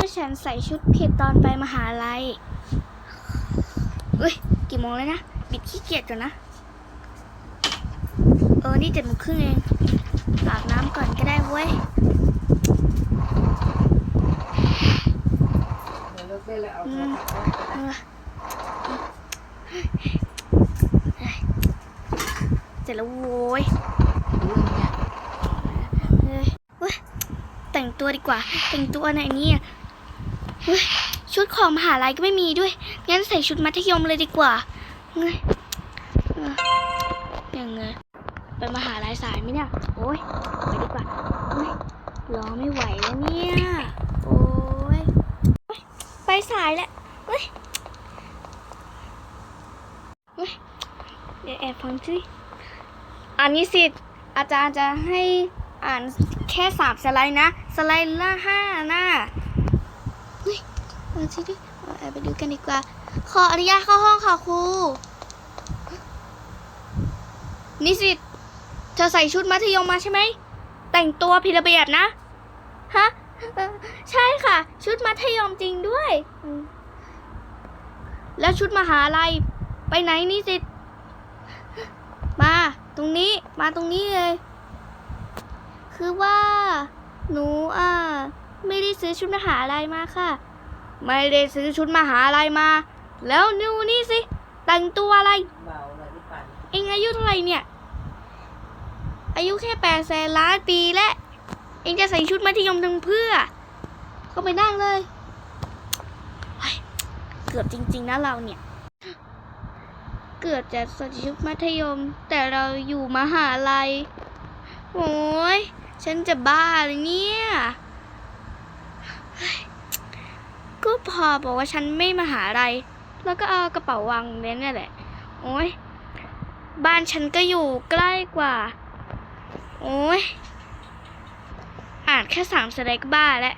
ว่าฉันใส่ชุดผิดตอนไปมหาลัยเอ้ย กี่โมงแล้วนะ บิดขี้เกียจก่อนนะ เออ นี่เจ็ดโมงครึ่งเองอาบน้ำก่อนก็ได้เว้ยเดี๋ยวเลิกเล่นแล้วเอาอืโทรมศัพท์ไว้เออเสร็จแล้วโว้ยเรื่องเนี้ยเฮ้ยเว้ยแต่งตัวดีกว่า แต่งตัวไหนเนี่ยเฮ้ย ชุดของมหาลัยก็ไม่มีด้วย งั้นใส่ชุดมัธยมเลยดีกว่าเฮ้ยเออยังไงไปมหาลัยสายไหมเนี่ย โอ้ยไปดีกว่าเฮ้ยรอไม่ไหวแล้วเนี่ย โอ้ยไปสายแล้วเฮ้ยเฮ้ยเดี๋ยวแอบฟังสิอันนี้สิทธิ์อาจารย์จะให้อ่านแค่สามสไลด์นะ สไลด์ละห้าหน้า เอาสิดิแอบไปดูกันดีกว่า ขออนุญาตเข้าห้องค่ะครู นิสิต เธอใส่ชุดมัธยมมาใช่ไหม แต่งตัวผิดระเบียบนะ ฮะ ใช่ค่ะ ชุดมัธยมจริงด้วย แล้วชุดมหาลัย ไปไหนนิสิต มาตรงนี้ มาตรงนี้เลย คือว่า หนูอะไม่ได้ซื้อชุดมหาลัยมาค่ะ ไม่ได้ซื้อชุดมหาลัยมา แล้วนูนี่สิ แต่งตัวอะไรเบาเองอายุเท่าไหร่เนี่ย อายุแค่แปดแสนล้านปีและ เองจะใส่ชุดมัธยมทำเพื่อ เข้าไปนั่งเลยเฮ้ยเกือบจริง ๆ นะเราเนี่ย เกือบจะใส่ชุดมัธยม แต่เราอยู่มหาลัย โอ้ยฉันจะบ้าเลยเนี่ยเฮ้ยก็ พอบอกว่าฉันไม่มาหาอะไร แล้วก็เอากระเป๋าวางเน้นนี่แหละ โอ้ยบ้านฉันก็อยู่ใกล้กว่า โอ้ยอ่านแค่สามสไลด์ก็บ้าแล้ว